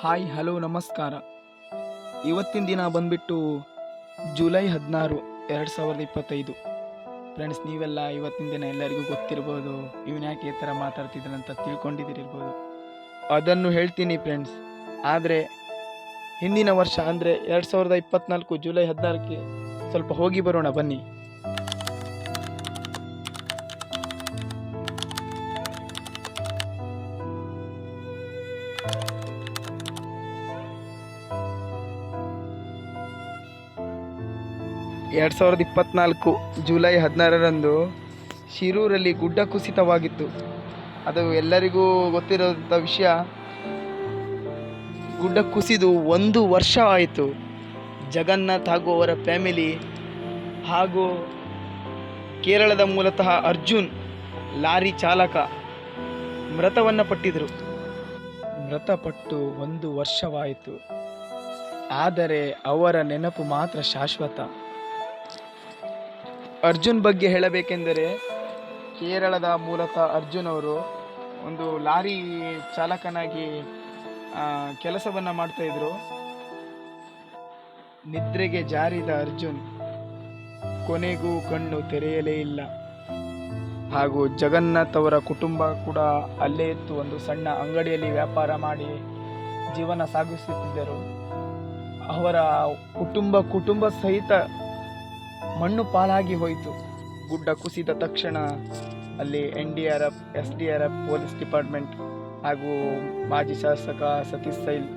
Hi, hello, ನಮಸ್ಕಾರ. ಇವತ್ತಿನ ದಿನ ಬಂದ್ಬಿಟ್ಟು ಜುಲೈ ಹದಿನಾರು, ಎರಡು ಸಾವಿರದ ಇಪ್ಪತ್ತೈದು. ಫ್ರೆಂಡ್ಸ್ ನೀವೆಲ್ಲ ಇವತ್ತಿನ ದಿನ ಎಲ್ಲರಿಗೂ ಗೊತ್ತಿರ್ಬೋದು, ಇವನು ಯಾಕೆ ಈ ಥರ ಮಾತಾಡ್ತಿದ್ದಾನಂತ ತಿಳ್ಕೊಂಡಿದ್ದೀರಿರ್ಬೋದು. ಅದನ್ನು ಹೇಳ್ತೀನಿ ಫ್ರೆಂಡ್ಸ್ ಆದರೆ, ಹಿಂದಿನ ವರ್ಷ ಅಂದರೆ ಎರಡು ಸಾವಿರದ ಇಪ್ಪತ್ತ್ನಾಲ್ಕು ಜುಲೈ ಹದಿನಾರಕ್ಕೆ ಸ್ವಲ್ಪ ಹೋಗಿ ಬರೋಣ ಬನ್ನಿ. ಎರಡು ಸಾವಿರದ ಇಪ್ಪತ್ನಾಲ್ಕು ಜುಲೈ ಹದಿನಾರರಂದು ಶಿರೂರಲ್ಲಿ ಗುಡ್ಡ ಕುಸಿತವಾಗಿತ್ತು. ಅದು ಎಲ್ಲರಿಗೂ ಗೊತ್ತಿರೋಂಥ ವಿಷಯ. ಗುಡ್ಡ ಕುಸಿದು ಒಂದು ವರ್ಷ ಆಯಿತು. ಜಗನ್ನಾಥ್ ಹಾಗೂ ಅವರ ಫ್ಯಾಮಿಲಿ ಹಾಗೂ ಕೇರಳದ ಮೂಲತಃ ಅರ್ಜುನ್ ಲಾರಿ ಚಾಲಕ ಮೃತವನ್ನು ಪಟ್ಟಿದ್ರು. ಮೃತಪಟ್ಟು ಒಂದು ವರ್ಷವಾಯಿತು. ಆದರೆ ಅವರ ನೆನಪು ಮಾತ್ರ ಶಾಶ್ವತ. ಅರ್ಜುನ್ ಬಗ್ಗೆ ಹೇಳಬೇಕೆಂದರೆ ಕೇರಳದ ಮೂಲತಃ ಅರ್ಜುನ್ ಅವರು ಒಂದು ಲಾರಿ ಚಾಲಕನಾಗಿ ಕೆಲಸವನ್ನು ಮಾಡ್ತಾಯಿದ್ರು ನಿದ್ರೆಗೆ ಜಾರಿದ ಅರ್ಜುನ್ ಕೊನೆಗೂ ಕಣ್ಣು ತೆರೆಯಲೇ ಇಲ್ಲ. ಹಾಗೂ ಜಗನ್ನಾಥ್ ಅವರ ಕುಟುಂಬ ಕೂಡ ಅಲ್ಲೇ ಇತ್ತು. ಒಂದು ಸಣ್ಣ ಅಂಗಡಿಯಲ್ಲಿ ವ್ಯಾಪಾರ ಮಾಡಿ ಜೀವನ ಸಾಗಿಸುತ್ತಿದ್ದರು. ಅವರ ಕುಟುಂಬ ಕುಟುಂಬ ಸಹಿತ ಮಣ್ಣು ಪಾಲಾಗಿ ಹೋಯಿತು. ಗುಡ್ಡ ಕುಸಿದ ತಕ್ಷಣ ಅಲ್ಲಿ N D R F S D R F police department ಹಾಗೂ ಮಾಜಿ ಶಾಸಕ ಸತೀಶ್ ಸೈಲ್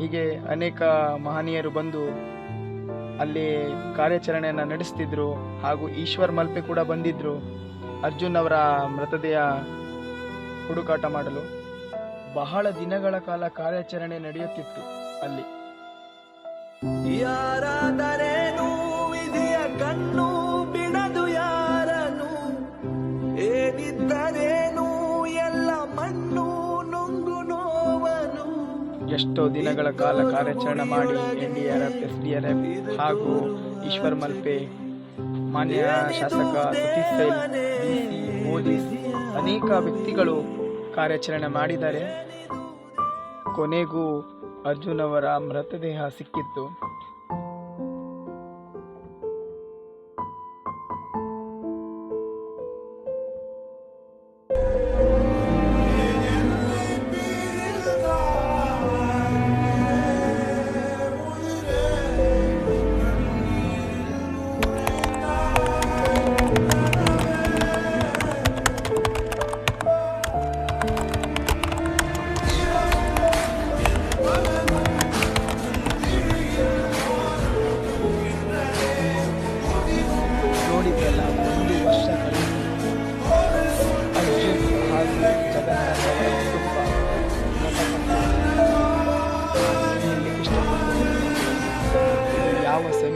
ಹೀಗೆ ಅನೇಕ ಮಹನೀಯರು ಬಂದು ಅಲ್ಲಿ ಕಾರ್ಯಾಚರಣೆಯನ್ನು ನಡೆಸ್ತಿದ್ರು ಹಾಗೂ ಈಶ್ವರ್ ಮಲ್ಪೆ ಕೂಡ ಬಂದಿದ್ರು. ಅರ್ಜುನ್ ಅವರ ಮೃತದೇಹ ಹುಡುಕಾಟ ಮಾಡಲು. ಬಹಳ ದಿನಗಳ ಕಾಲ ಕಾರ್ಯಾಚರಣೆ ನಡೆಯುತ್ತಿತ್ತು ಅಲ್ಲಿ. ಎಷ್ಟೋ ದಿನಗಳ ಕಾಲ ಕಾರ್ಯಾಚರಣೆ ಮಾಡಿ N D R F S D R F ಹಾಗೂ ಈಶ್ವರ್ ಮಲ್ಪೆ, ಮಾನ್ಯ ಶಾಸಕ ಸತೀಶ್ ಡಿಸಿ ಪೊಲೀಸ್ ಅನೇಕ ವ್ಯಕ್ತಿಗಳು ಕಾರ್ಯಾಚರಣೆ ಮಾಡಿದ್ದಾರೆ. ಕೊನೆಗೂ ಅರ್ಜುನ್ ಅವರ ಮೃತದೇಹ ಸಿಕ್ಕಿತ್ತು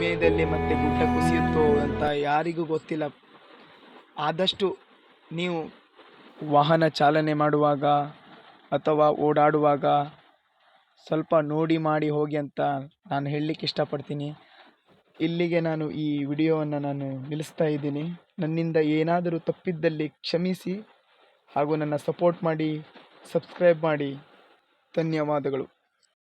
ಸಮಯದಲ್ಲಿ ಮತ್ತೆ ಗುಡ್ಡ ಕುಸಿಯುತ್ತೋ ಅಂತ ಯಾರಿಗೂ ಗೊತ್ತಿಲ್ಲ. ಆದಷ್ಟು ನೀವು ವಾಹನ ಚಾಲನೆ ಮಾಡುವಾಗ ಅಥವಾ ಓಡಾಡುವಾಗ ಸ್ವಲ್ಪ ನೋಡಿ ಮಾಡಿ ಹೋಗಿ ಅಂತ ನಾನು ಹೇಳಲಿಕ್ಕೆ ಇಷ್ಟಪಡ್ತೀನಿ. ಇಲ್ಲಿಗೆ ನಾನು ಈ ವಿಡಿಯೋವನ್ನು ನಾನು ನಿಲ್ಲಿಸ್ತಾ ಇದ್ದೀನಿ. ನನ್ನಿಂದ ಏನಾದರೂ ತಪ್ಪಿದ್ದಲ್ಲಿ ಕ್ಷಮಿಸಿ ಹಾಗೂ ನನ್ನ ಸಪೋರ್ಟ್ ಮಾಡಿ, ಸಬ್ಸ್ಕ್ರೈಬ್ ಮಾಡಿ. ಧನ್ಯವಾದಗಳು.